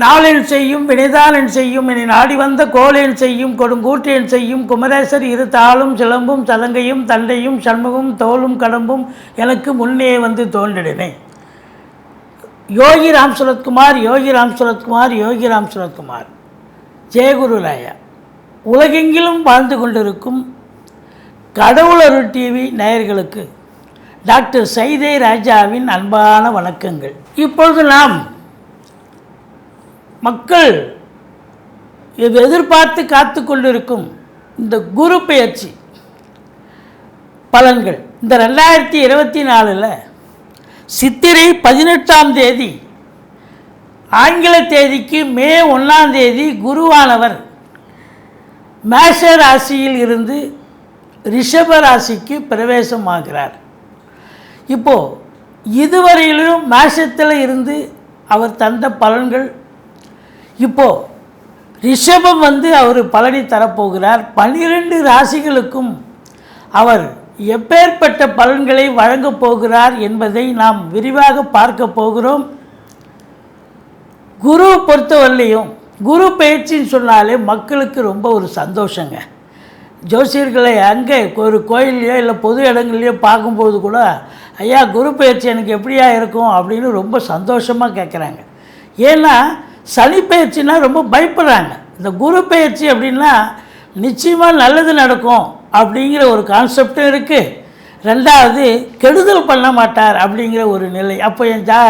நாளென் செய்யும் வினைதானன் செய்யும் இனி நாடி வந்த கோலேன் செய்யும் கொடுங்கூற்றேன் செய்யும் குமரேசர் இரு தாளும் சிலம்பும் சலங்கையும் தண்டையும் சண்முகம் தோளும் கடம்பும் எனக்கு முன்னே வந்து தோன்றினேன் யோகி ராம் சுரத்குமார் யோகி ராம் சுரத்குமார் யோகி ராம் சுரத்குமார் ஜெயகுரு ராயா உலகெங்கிலும் வாழ்ந்து கொண்டிருக்கும் கடவுளருள் டிவி நேயர்களுக்கு டாக்டர் சைதே ராஜாவின் அன்பான வணக்கங்கள். இப்பொழுது நாம் மக்கள் இது எதிர்பார்த்து காத்து கொண்டிருக்கும் இந்த குரு பயிற்சி பலன்கள். இந்த ரெண்டாயிரத்தி இருபத்தி நாலில் சித்திரை பதினெட்டாம் தேதி ஆங்கில தேதிக்கு மே ஒன்றாம் தேதி குருவானவர் மேஷ ராசியில் இருந்து ரிஷப ராசிக்கு பிரவேசமாகிறார். இப்போது இதுவரையிலும் மேஷத்தில் இருந்து அவர் தந்த பலன்கள் இப்போது ரிஷபம் வந்து அவர் பலனை தரப்போகிறார். பன்னிரெண்டு ராசிகளுக்கும் அவர் எப்பேற்பட்ட பலன்களை வழங்கப் போகிறார் என்பதை நாம் விரிவாக பார்க்க போகிறோம். குரு பொறுத்தவரையிலையும் குரு பயிற்சின்னு சொன்னாலே மக்களுக்கு ரொம்ப ஒரு சந்தோஷங்க. ஜோசியர்களை அங்கே ஒரு கோயில்லையோ இல்லை பொது இடங்கள்லையோ பார்க்கும்போது கூட ஐயா குரு பயிற்சி எனக்கு எப்படியா இருக்கும்? அப்படின்னு ரொம்ப சந்தோஷமாக கேட்குறாங்க. ஏன்னா சனி பயிற்சினா ரொம்ப பயப்படுறாங்க. இந்த குரு பயிற்சி அப்படின்னா நிச்சயமாக நல்லது நடக்கும் அப்படிங்கிற ஒரு கான்செப்டும் இருக்குது ரெண்டாவது கெடுதல் பண்ண மாட்டார் அப்படிங்கிற ஒரு நிலை. அப்போ என் ஜா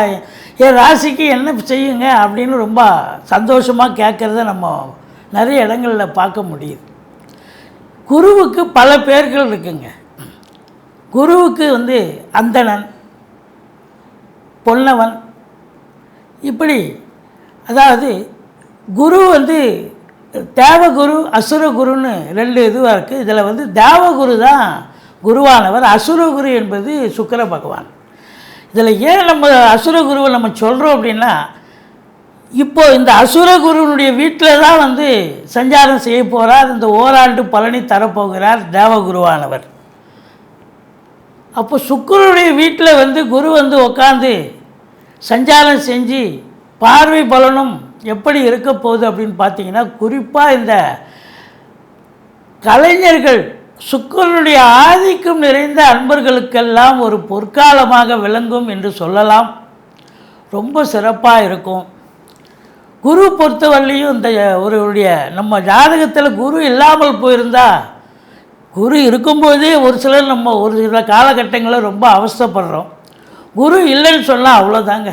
என் ராசிக்கு என்ன செய்யுங்க அப்படின்னு ரொம்ப சந்தோஷமாக கேட்குறத நம்ம நிறைய இடங்களில் பார்க்க முடியுது. குருவுக்கு பல பேர்கள் இருக்குங்க. குருவுக்கு வந்து அந்தணன் பொன்னவன் இப்படி அதாவது குரு வந்து தேவகுரு அசுரகுருன்னு ரெண்டு இதுவாக இருக்குது இதில் வந்து தேவகுரு தான் குருவானவர். அசுரகுரு என்பது சுக்கர பகவான். இதில் ஏன் நம்ம அசுரகுருவை நம்ம சொல்கிறோம் அப்படின்னா இப்போது இந்த அசுரகுருனுடைய வீட்டில் தான் வந்து சஞ்சாரம் செய்ய போகிறார் இந்த ஓராண்டு பலனை தரப்போகிறார் தேவகுருவானவர் அப்போ சுக்கரனுடைய வீட்டில் வந்து குரு வந்து உட்காந்து சஞ்சாரம் செஞ்சு பார்வை பலனும் எப்படி இருக்க போகுது அப்படின்னு பார்த்தீங்கன்னா குறிப்பாக இந்த கலைஞர்கள் சுக்கரனுடைய ஆதிக்கம் நிறைந்த அன்பர்களுக்கெல்லாம் ஒரு பொற்காலமாக விளங்கும் என்று சொல்லலாம். ரொம்ப சிறப்பாக இருக்கும். குரு பொறுத்தவரையிலையும் இந்த ஒருவருடைய நம்ம ஜாதகத்தில் குரு இல்லாமல் போயிருந்தா குரு இருக்கும்போதே ஒரு சிலர் நம்ம ஒரு சில காலகட்டங்களில் ரொம்ப அவஸ்தைப்படுறோம். குரு இல்லைன்னு சொன்னால் அவ்வளோதாங்க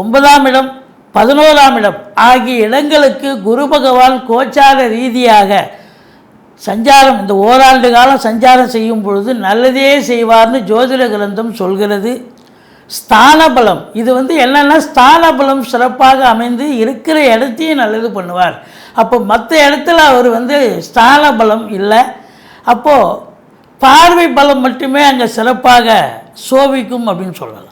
ஒன்பதாம் இடம் பதினோராம் இடம் ஆகிய இடங்களுக்கு குரு பகவான் கோச்சார ரீதியாக சஞ்சாரம் இந்த ஓராண்டு காலம் சஞ்சாரம் செய்யும் பொழுது நல்லதே செய்வார்னு ஜோதிட கிரந்தம் சொல்கிறது. ஸ்தானபலம் இது வந்து என்னென்னா ஸ்தானபலம் சிறப்பாக அமைந்து இருக்கிற இடத்தையும் நல்லது பண்ணுவார். அப்போ மற்ற இடத்துல அவர் வந்து ஸ்தானபலம் இல்லை. அப்போது பார்வை பலம் மட்டுமே அங்கே சிறப்பாக சோபிக்கும் அப்படின்னு சொல்லலாம்.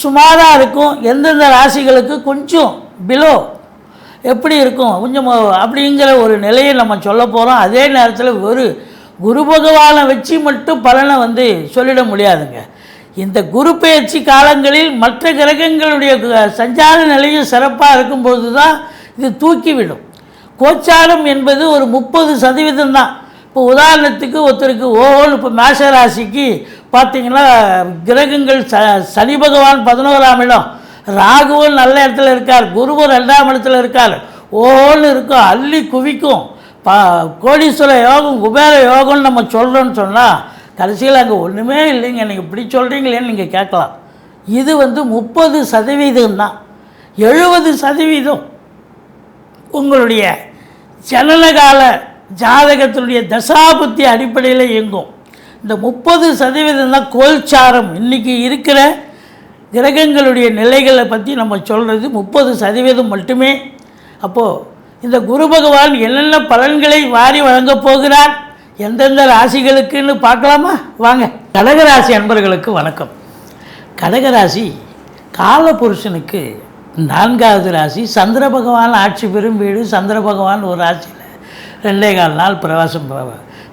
சுமாராக இருக்கும். எந்தெந்த ராசிகளுக்கு கொஞ்சம் பிலோ எப்படி இருக்கும்? கொஞ்சம் அப்படிங்கிற ஒரு நிலையை நம்ம சொல்ல போகிறோம் அதே நேரத்தில் ஒரு குரு பகவானை வச்சு மட்டும் பலனை வந்து சொல்லிட முடியாதுங்க. இந்த குரு பயிற்சி காலங்களில் மற்ற கிரகங்களுடைய சஞ்சார நிலையும் சிறப்பாக இருக்கும்போது தான் இது தூக்கிவிடும் கோச்சாரம் என்பது ஒரு முப்பது சதவீதம் தான் இப்போ உதாரணத்துக்கு ஒருத்தருக்கு ஓஹோன்னு இப்போ மேஷ ராசிக்கு பார்த்தீங்கன்னா கிரகங்கள் ச சனி பகவான் பதினோராம் இடம். ராகுவும் நல்ல இடத்துல இருக்கார். குருவும் ரெண்டாம் இடத்துல இருக்கார். ஓஹோன்னு இருக்கும். அள்ளி குவிக்கும். பா கோடீஸ்வர யோகம் குபேர யோகம்னு நம்ம சொல்கிறோன்னு சொன்னால் கடைசியில் அங்கே ஒன்றுமே இல்லைங்க. நீங்கள் இப்படி சொல்கிறீங்களேன்னு நீங்கள் கேட்கலாம். இது வந்து முப்பது சதவீதம் தான். எழுபது சதவீதம் உங்களுடைய ஜனனகால ஜாதகத்தினுடைய தசாபுத்தி அடிப்படையில் இயங்கும். இந்த முப்பது சதவீதம் தான் கோல்சாரம். இன்றைக்கி இருக்கிற கிரகங்களுடைய நிலைகளை பற்றி நம்ம சொல்கிறது முப்பது சதவீதம் மட்டுமே. அப்போது இந்த குரு பகவான் என்னென்ன பலன்களை வாரி வழங்கப் போகிறார்? எந்தெந்த ராசிகளுக்குன்னு பார்க்கலாமா? வாங்க. கடகராசி அன்பர்களுக்கு வணக்கம். கடகராசி காலபுருஷனுக்கு நான்காவது ராசி. சந்திர பகவான் ஆட்சி பெறும் வீடு சந்திர பகவான் ஒரு ராசியில் ரெண்டே கால் நாள் பிரவாசம்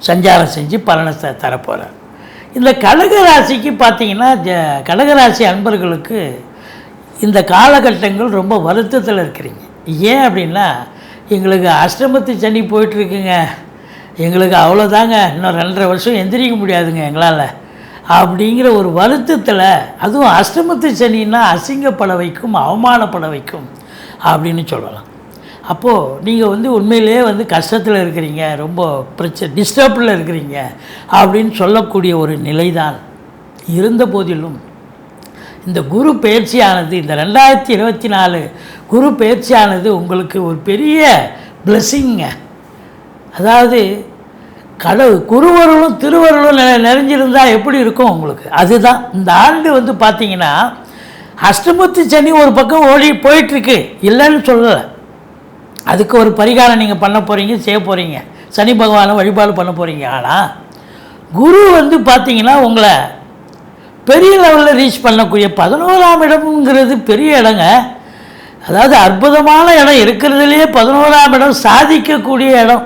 சஞ்சாரம் செஞ்சு பலனை த தரப்போகிறார் இந்த கடகராசிக்கு பார்த்தீங்கன்னா ஜ கடகராசி அன்பர்களுக்கு இந்த காலகட்டங்கள் ரொம்ப வருத்தத்தில் இருக்கிறீங்க. ஏன் அப்படின்னா எங்களுக்கு அஷ்டமத்து சனி போயிட்டுருக்குங்க. எங்களுக்கு அவ்வளோதாங்க. இன்னும் ரெண்டரை வருஷம் எந்திரிக்க முடியாதுங்க எங்களால். அப்படிங்கிற ஒரு வருத்தத்தில் அதுவும் அஷ்டமத்து சனின்னா அசிங்கப்பட வைக்கும் அவமானப்பட வைக்கும் அப்படின்னு சொல்லலாம். அப்போது நீங்கள் வந்து உண்மையிலேயே வந்து கஷ்டத்தில் இருக்கிறீங்க ரொம்ப பிரச்சனை டிஸ்டர்பில் இருக்கிறீங்க அப்படின்னு சொல்லக்கூடிய ஒரு நிலைதான் இருந்த போதிலும் இந்த குரு பயிற்சியானது இந்த ரெண்டாயிரத்தி இருபத்தி நாலு குரு பயிற்சியானது உங்களுக்கு ஒரு பெரிய பிளெஸ்ஸிங்க அதாவது கடவுள் குருவருளும் திருவருளும் நெ- எப்படி இருக்கும் உங்களுக்கு? அதுதான். இந்த ஆண்டு வந்து பார்த்தீங்கன்னா அஷ்டமத்து சனி ஒரு பக்கம் ஓடி போயிட்டுருக்கு. இல்லைன்னு சொல்லலை. அதுக்கு ஒரு பரிகாரம் நீங்கள் பண்ண போகிறீங்க செய்ய போகிறீங்க சனி பகவானை வழிபாடு பண்ண போகிறீங்க ஆனால் குரு வந்து பார்த்தீங்கன்னா உங்களை பெரிய லெவலில் ரீச் பண்ணக்கூடிய பதினோராம் இடம்ங்கிறது பெரிய இடங்க. அதாவது அற்புதமான இடம் இருக்கிறதுலையே பதினோராம் இடம் சாதிக்கக்கூடிய இடம்.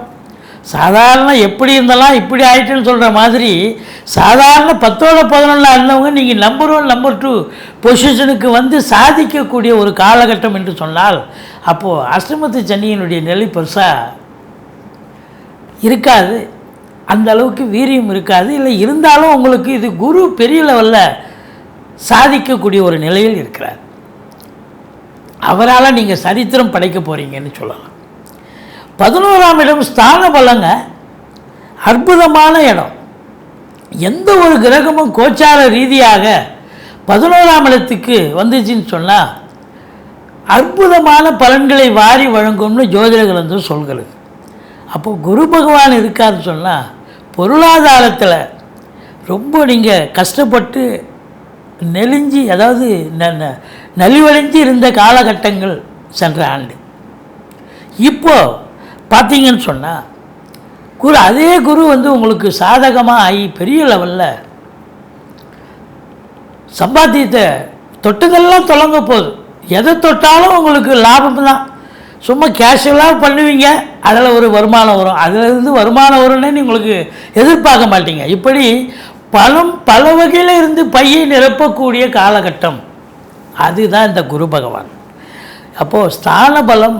சாதாரண எப்படி இருந்தாலும் இப்படி ஆயிட்டுன்னு சொல்கிற மாதிரி சாதாரண பத்தோட பதினொன்றில் இருந்தவங்க நீங்கள் நம்பர் ஒன் நம்பர் டூ பொசிஷனுக்கு வந்து சாதிக்கக்கூடிய ஒரு காலகட்டம் என்று சொன்னால் அப்போது அஷ்டமத்து சனியினுடைய நிலை பெருசாக இருக்காது. அந்த அளவுக்கு வீரியம் இருக்காது. இல்லை இருந்தாலும் உங்களுக்கு இது குரு பெரிய லெவலில் சாதிக்கக்கூடிய ஒரு நிலையில் இருக்கிறார். அவரால் நீங்கள் சரித்திரம் படைக்க போகிறீங்கன்னு சொல்லலாம். பதினோராம் இடம் ஸ்தான பலங்க அற்புதமான இடம். எந்த ஒரு கிரகமும் கோச்சார ரீதியாக பதினோராம் இடத்துக்கு வந்துச்சுன்னு சொன்னால் அற்புதமான பலன்களை வாரி வழங்கும்னு ஜோதிட கிரந்தம் சொல்கிறது. அப்போ குரு பகவான் இருக்காருன்னு சொன்னால் பொருளாதாரத்தில் ரொம்ப நீங்கள் கஷ்டப்பட்டு நெலிஞ்சி அதாவது ந- ந- நலிவடைஞ்சு இருந்த காலகட்டங்கள் சென்ற ஆண்டு. இப்போது பார்த்தீங்கன்னு சொன்னால் குரு அதே குரு வந்து உங்களுக்கு சாதகமாக ஆகி பெரிய லெவலில் சம்பாத்தியத்தை தொட்டதெல்லாம் தொடங்க போகுது. எதை தொட்டாலும் உங்களுக்கு லாபம் தான். சும்மா கேஷுவலாக பண்ணுவீங்க அதில் ஒரு வருமானம் வரும். அதிலிருந்து வருமானம் வரும்னு உங்களுக்கு எதிர்பார்க்க மாட்டீங்க. இப்படி பலம் பல வகையில் இருந்து பையை நிரப்பக்கூடிய காலகட்டம். அதுதான் இந்த குரு பகவான். அப்போது ஸ்தான பலம்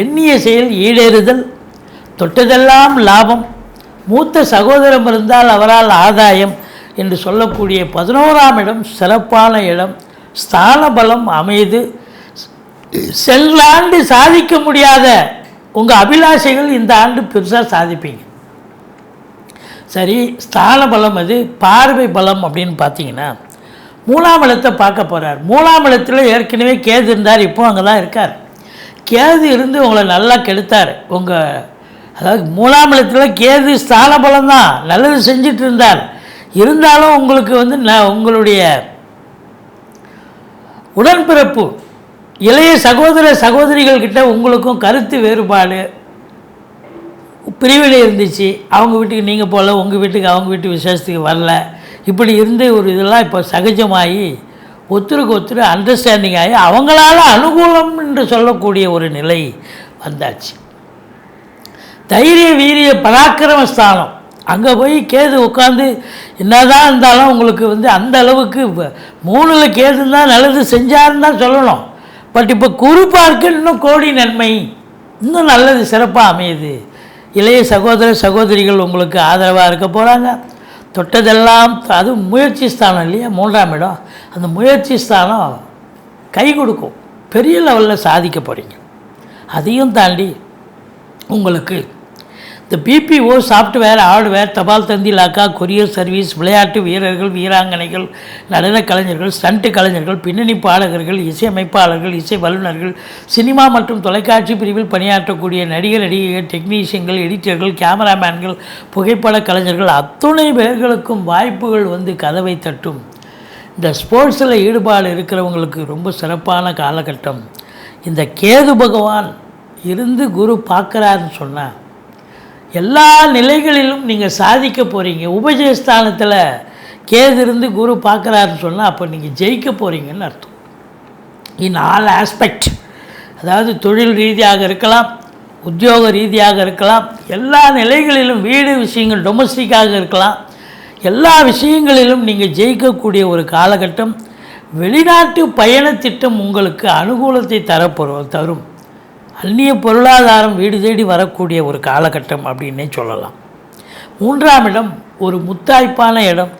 எண்ணிய செயல் ஈடேறுதல் தொட்டதெல்லாம் லாபம் மூத்த சகோதரம் இருந்தால் அவரால் ஆதாயம் என்று சொல்லக்கூடிய பதினோராம் இடம் சிறப்பான இடம். ஸ்தான பலம் அமைது. செல்லாண்டு சாதிக்க முடியாத உங்கள் அபிலாஷைகள் இந்த ஆண்டு பெருசாக சாதிப்பீங்க. சரி ஸ்தான பலம் அது பார்வை பலம் அப்படின்னு பார்த்தீங்கன்னா மூணாம் இடத்தை பார்க்க போகிறார் மூணாம் இடத்துல ஏற்கனவே கேது இருந்தார் இப்போ அங்கே தான் இருக்கார். கேது இருந்து உங்களை நல்லா கெடுத்தார். உங்கள் அதாவது மூணாம் இடத்துல கேது ஸ்தான பலம் தான் நல்லது செஞ்சிட்டு இருந்தார் இருந்தாலும் உங்களுக்கு வந்து நான் உங்களுடைய உடன்பிறப்பு இளைய சகோதர சகோதரிகள் கிட்ட உங்களுக்கும் கருத்து வேறுபாடு பிரிவில் இருந்துச்சு. அவங்க வீட்டுக்கு நீங்கள் போகல உங்கள் வீட்டுக்கு அவங்க வீட்டு விசேஷத்துக்கு வரல. இப்படி இருந்து ஒரு இதெல்லாம் இப்போ சகஜமாகி ஒத்துருக்கு ஒத்துரு அண்டர்ஸ்டாண்டிங் ஆகி அவங்களால அனுகூலம் என்று சொல்லக்கூடிய ஒரு நிலை வந்தாச்சு. தைரிய வீரிய பராக்கிரம ஸ்தானம் அங்கே போய் கேது உட்காந்து என்னதான் இருந்தாலும் உங்களுக்கு வந்து அந்த அளவுக்கு மூணில் கேதுன்னா நல்லது செஞ்சாருன்னு தான் சொல்லணும். பட் இப்போ குறுப்பாருக்கு இன்னும் கோடி நன்மை. இன்னும் நல்லது சிறப்பாக அமையுது. இளைய சகோதர சகோதரிகள் உங்களுக்கு ஆதரவாக இருக்க போகிறாங்க தொட்டதெல்லாம் அது முயற்சி ஸ்தானம் இல்லையா? மூன்றாம் இடம். அந்த முயற்சி ஸ்தானம் கை கொடுக்கும். பெரிய லெவலில் சாதிக்க போகிறீங்க அதையும் தாண்டி உங்களுக்கு இந்த பிபிஓ சாஃப்ட்வேர் ஹார்ட்வேர் தபால் தந்தி லாக்கா கொரியர் சர்வீஸ் விளையாட்டு வீரர்கள் வீராங்கனைகள் நடன கலைஞர்கள் ஸ்டண்ட் கலைஞர்கள் பின்னணி பாடகர்கள் இசையமைப்பாளர்கள் இசை வல்லுநர்கள் சினிமா மற்றும் தொலைக்காட்சி பிரிவில் பணியாற்றக்கூடிய நடிகர் நடிகைகள் டெக்னீஷியன்கள் எடிட்டர்கள் கேமராமேன்கள் புகைப்பட கலைஞர்கள் அத்துணை பேர்களுக்கும் வாய்ப்புகள் வந்து கதவை தட்டும். இந்த ஸ்போர்ட்ஸில் ஈடுபாடு இருக்கிறவங்களுக்கு ரொம்ப சிறப்பான காலகட்டம். இந்த கேது பகவான் இருந்து குரு பார்க்குறாருன்னு சொன்னால் எல்லா நிலைகளிலும் நீங்கள் சாதிக்க போகிறீங்க உபஜயஸ்தானத்தில் கேது இருந்து குரு பார்க்குறாருன்னு சொன்னால் அப்போ நீங்கள் ஜெயிக்க போகிறீங்கன்னு அர்த்தம். இன் ஆல் ஆஸ்பெக்ட் அதாவது தொழில் ரீதியாக இருக்கலாம் உத்தியோக ரீதியாக இருக்கலாம் எல்லா நிலைகளிலும் வீடு விஷயங்கள் டொமஸ்டிக்காக இருக்கலாம். எல்லா விஷயங்களிலும் நீங்கள் ஜெயிக்கக்கூடிய ஒரு காலகட்டம். வெளிநாட்டு பயண திட்டம் உங்களுக்கு அனுகூலத்தை தரப்போ தரும். அந்நிய பொருளாதாரம் வீடு தேடி வரக்கூடிய ஒரு காலகட்டம் அப்படின்னே சொல்லலாம். மூன்றாம் இடம் ஒரு முத்தாய்ப்பான இடம்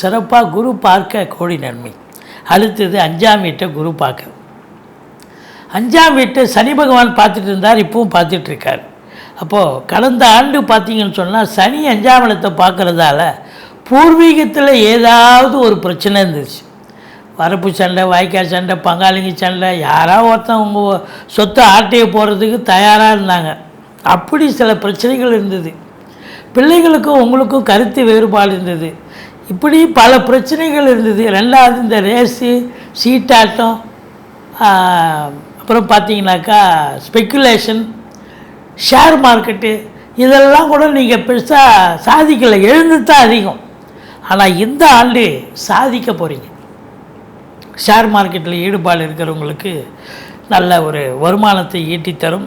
சிறப்பாக குரு பார்க்க கோடி நன்மை. அடுத்தது அஞ்சாம் வீட்டை குரு பார்க்க. அஞ்சாம் வீட்டை சனி பகவான் பார்த்துட்டு இருந்தார் இப்பவும் பார்த்துட்டு இருக்கார். அப்போது கடந்த ஆண்டு பார்த்தீங்கன்னு சொன்னால் சனி அஞ்சாம் இடத்தை பார்க்குறதால பூர்வீகத்தில் ஏதாவது ஒரு பிரச்சனை இருந்துச்சு. வரப்பு சண்டை வாய்க்கால் சண்டை பங்காளிங்க சண்டை யாராவது ஒருத்தன் உங்கள் சொத்தை ஆட்டையை போடுறதுக்கு தயாராக இருந்தாங்க. அப்படி சில பிரச்சனைகள் இருந்தது. பிள்ளைகளுக்கும் உங்களுக்கும் கருத்து வேறுபாடு இருந்தது. இப்படி பல பிரச்சனைகள் இருந்தது. ரெண்டாவது இந்த ரேஸு சீட்டாட்டம் அப்புறம் பார்த்தீங்கன்னாக்கா ஸ்பெக்குலேஷன் ஷேர் மார்க்கெட்டு இதெல்லாம் கூட நீங்கள் பெருசாக சாதிக்கலை. எழுந்து தான் அதிகம். ஆனால் இந்த ஆண்டு சாதிக்க போகிறீங்க ஷேர் மார்க்கெட்டில் ஈடுபாடு இருக்கிறவங்களுக்கு நல்ல ஒரு வருமானத்தை ஈட்டித்தரும்.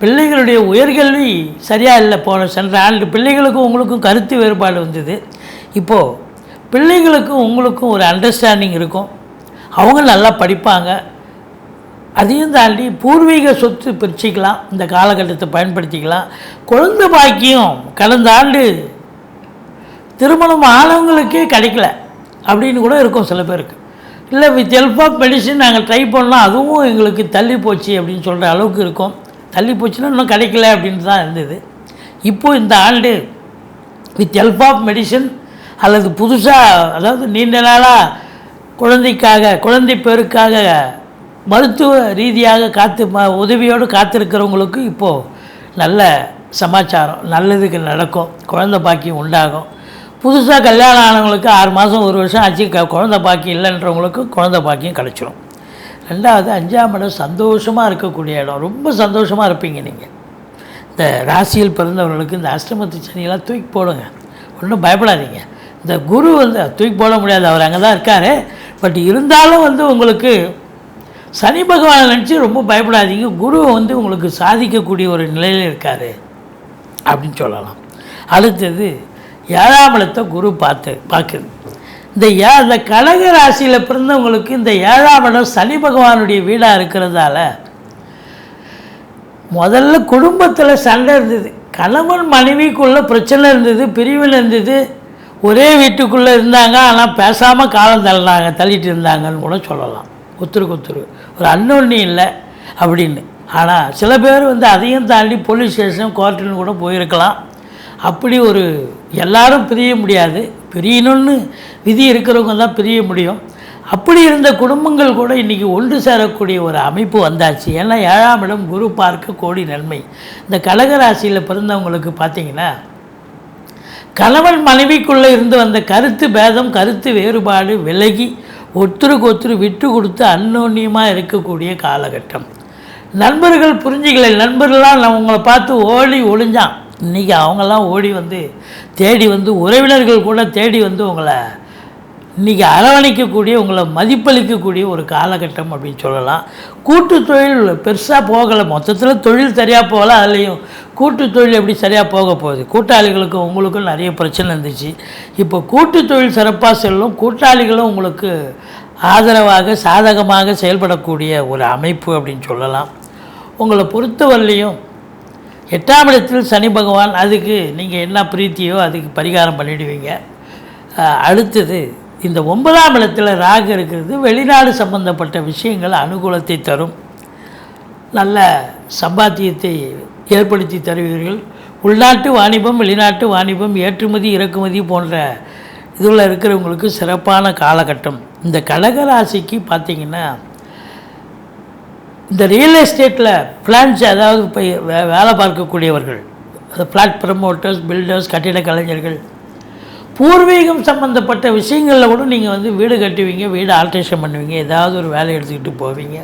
பிள்ளைகளுடைய உயர்கல்வி சரியாக இல்லை போன சென்ற ஆண்டு பிள்ளைகளுக்கும் உங்களுக்கும் கருத்து வேறுபாடு வந்தது. இப்போது பிள்ளைகளுக்கும் உங்களுக்கும் ஒரு அண்டர்ஸ்டாண்டிங் இருக்கும். அவங்க நல்லா படிப்பாங்க. அதையும் தாண்டி பூர்வீக சொத்து பிரிச்சுக்கலாம். இந்த காலகட்டத்தை பயன்படுத்திக்கலாம். குழந்தை பாக்கியம் கடந்த ஆண்டு திருமணம் ஆனவங்களுக்கே கிடைக்கல அப்படின்னு கூட இருக்கும் சில பேருக்கு. இல்லை வித் ஹெல்ப் ஆஃப் மெடிசின் நாங்கள் ட்ரை பண்ணலாம். அதுவும் எங்களுக்கு தள்ளி போச்சு அப்படின்னு சொல்கிற அளவுக்கு இருக்கும். தள்ளி போச்சுன்னா இன்னும் கிடைக்கல அப்படின்னு தான் இருந்தது. இப்போது இந்த ஆண்டு வித் ஹெல்ப் ஆஃப் மெடிசன் அல்லது புதுசாக அதாவது நீண்ட நாளாக குழந்தைக்காக குழந்தை பேருக்காக மருத்துவ ரீதியாக காத்து ம உதவியோடு காத்திருக்கிறவங்களுக்கு இப்போது நல்ல சமாச்சாரம் நல்லதுக்கு நடக்கும். குழந்தை பாக்கியம் உண்டாகும். புதுசாக கல்யாணம் ஆனவங்களுக்கு ஆறு மாதம் ஒரு வருஷம் ஆச்சு. க குழந்த பாக்கியம் இல்லைன்றவங்களுக்கு குழந்த பாக்கியம் கிடச்சிரும். ரெண்டாவது அஞ்சாம் இடம் சந்தோஷமாக இருக்கக்கூடிய இடம். ரொம்ப சந்தோஷமாக இருப்பீங்க நீங்கள் இந்த ராசியில் பிறந்தவர்களுக்கு இந்த அஷ்டமத்து சனியெல்லாம் தூக்கி போடுங்க. ஒன்றும் பயப்படாதீங்க. இந்த குரு வந்து தூக்கி போட முடியாது. அவர் அங்கே தான் இருக்கார். பட் இருந்தாலும் வந்து உங்களுக்கு சனி பகவானை நினச்சி ரொம்ப பயப்படாதீங்க. குரு வந்து உங்களுக்கு சாதிக்கக்கூடிய ஒரு நிலையில் இருக்கார். அப்படின்னு சொல்லலாம். அடுத்தது ஏழாம் இடத்தை குரு பார்த்து பார்க்குது. இந்த ஏ இந்த கடக ராசியில் பிறந்தவங்களுக்கு இந்த ஏழாம் இடம் சனி பகவானுடைய வீடாக இருக்கிறதால முதல்ல குடும்பத்தில் சண்டை இருந்தது. கணவன் மனைவிக்குள்ளே பிரச்சனை இருந்தது பிரிவில் இருந்தது. ஒரே வீட்டுக்குள்ளே இருந்தாங்க ஆனால் பேசாமல் காலம் தள்ளினாங்க தள்ளிட்டு இருந்தாங்கன்னு கூட சொல்லலாம். ஒத்துருக்கு ஒத்துரு ஒரு அன்னொன்னி இல்லை அப்படின்னு. ஆனால் சில பேர் வந்து அதையும் தாண்டி போலீஸ் ஸ்டேஷன் கோர்ட்டுன்னு கூட போயிருக்கலாம். அப்படி ஒரு எல்லாரும் பிரிய முடியாது. பிரியணும்னு விதி இருக்கிறவங்க தான் பிரிய முடியும். அப்படி இருந்த குடும்பங்கள் கூட இன்றைக்கி ஒன்று சேரக்கூடிய ஒரு அமைப்பு வந்தாச்சு. ஏன்னா ஏழாம் இடம் குரு பார்க்க கோடி நன்மை. இந்த கடகராசியில் பிறந்தவங்களுக்கு பார்த்தீங்கன்னா கணவன் மனைவிக்குள்ளே இருந்து வந்த கருத்து பேதம் கருத்து வேறுபாடு விலகி ஒருத்தருக்கு ஒருத்தர் விட்டு கொடுத்து அன்னோன்யமாக இருக்கக்கூடிய காலகட்டம். நண்பர்கள் புரிஞ்சிக்கல. நண்பர்கள்லாம் நான் உங்களை பார்த்து ஓடி ஒளிஞ்சான். இன்றைக்கி அவங்கெல்லாம் ஓடி வந்து தேடி வந்து உறவினர்கள் கூட தேடி வந்து உங்களை இன்றைக்கி அரவணைக்கக்கூடிய உங்களை மதிப்பளிக்கக்கூடிய ஒரு காலகட்டம் அப்படின்னு சொல்லலாம். கூட்டு தொழில் பெருசாக போகலை. மொத்தத்தில் தொழில் சரியாக போகல. அதுலேயும் கூட்டு தொழில் எப்படி சரியாக போக போகுது? கூட்டாளிகளுக்கும் உங்களுக்கும் நிறைய பிரச்சனை இருந்துச்சு. இப்போ கூட்டு தொழில் சிறப்பாக செல்லும் கூட்டாளிகளும் உங்களுக்கு ஆதரவாக சாதகமாக செயல்படக்கூடிய ஒரு அமைப்பு அப்படின்னு சொல்லலாம். உங்களை பொறுத்தவரையிலையும் எட்டாம் இடத்தில் சனி பகவான் அதுக்கு நீங்கள் என்ன பிரீத்தியோ அதுக்கு பரிகாரம் பண்ணிடுவீங்க. அடுத்தது இந்த ஒன்பதாம் இடத்துல ராகு இருக்கிறது வெளிநாடு சம்பந்தப்பட்ட விஷயங்கள் அனுகூலத்தை தரும். நல்ல சம்பாத்தியத்தை ஏற்படுத்தி தருவீர்கள். உள்நாட்டு வாணிபம் வெளிநாட்டு வாணிபம் ஏற்றுமதி இறக்குமதி போன்ற இதில் இருக்கிறவங்களுக்கு சிறப்பான காலகட்டம். இந்த கடகராசிக்கு பார்த்தீங்கன்னா இந்த ரியல் எஸ்டேட்டில் பிளான்ஸ் அதாவது இப்போ வே- வேலை பார்க்கக்கூடியவர்கள் அது ஃப்ளாட் ப்ரமோட்டர்ஸ் பில்டர்ஸ் கட்டிட கலைஞர்கள் பூர்வீகம் சம்மந்தப்பட்ட விஷயங்களில் கூட நீங்கள் வந்து வீடு கட்டுவீங்க வீடு ஆல்ட்ரேஷன் பண்ணுவீங்க ஏதாவது ஒரு வேலை எடுத்துக்கிட்டு போவீங்க.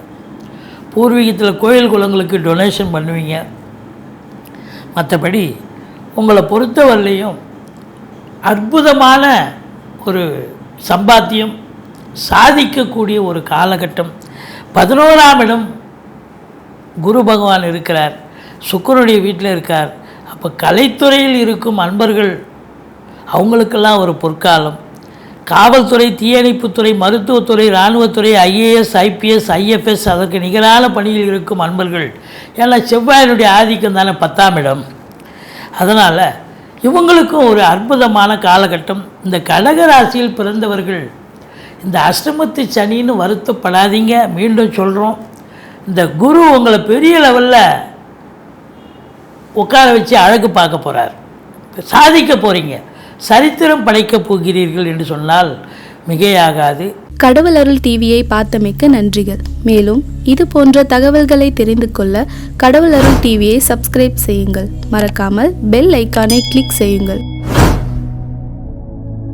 பூர்வீகத்தில் கோயில் குளங்களுக்கு டொனேஷன் பண்ணுவீங்க. மற்றபடி உங்களை பொறுத்தவரையிலையும் அற்புதமான ஒரு சம்பாத்தியம் சாதிக்கக்கூடிய ஒரு காலகட்டம் பதினோராம் இடம் குரு பகவான் இருக்கிறார் சுக்கரனுடைய வீட்டில் இருக்கார். அப்போ கலைத்துறையில் இருக்கும் அன்பர்கள் அவங்களுக்கெல்லாம் ஒரு பொற்காலம். காவல்துறை தீயணைப்புத்துறை மருத்துவத்துறை இராணுவத்துறை ஐஏஎஸ் ஐபிஎஸ் ஐஎஃப்எஸ் அதற்கு நிகரான பணியில் இருக்கும் அன்பர்கள். ஏன்னா செவ்வாயினுடைய ஆதிக்கம் தானே பத்தாம் இடம். அதனால் இவங்களுக்கும் ஒரு அற்புதமான காலகட்டம். இந்த கடகராசியில் பிறந்தவர்கள் இந்த அஷ்டமத்து சனின்னு வருத்தப்படாதீங்க. மீண்டும் சொல்கிறோம் இந்த குரு உங்களை பெரிய லெவலில் உட்கார வச்சு அழகு பார்க்க போகிறார் சாதிக்க போகிறீங்க சரித்திரம் படைக்கப் போகிறீர்கள் என்று சொன்னால் மிகையாகாது. கடவுள் அருள் டிவியை பார்த்தமைக்க நன்றிகள். மேலும் இது போன்ற தகவல்களை தெரிந்து கொள்ள கடவுள் அருள் டிவியை சப்ஸ்கிரைப் செய்யுங்கள். மறக்காமல் பெல் ஐக்கானை கிளிக் செய்யுங்கள்.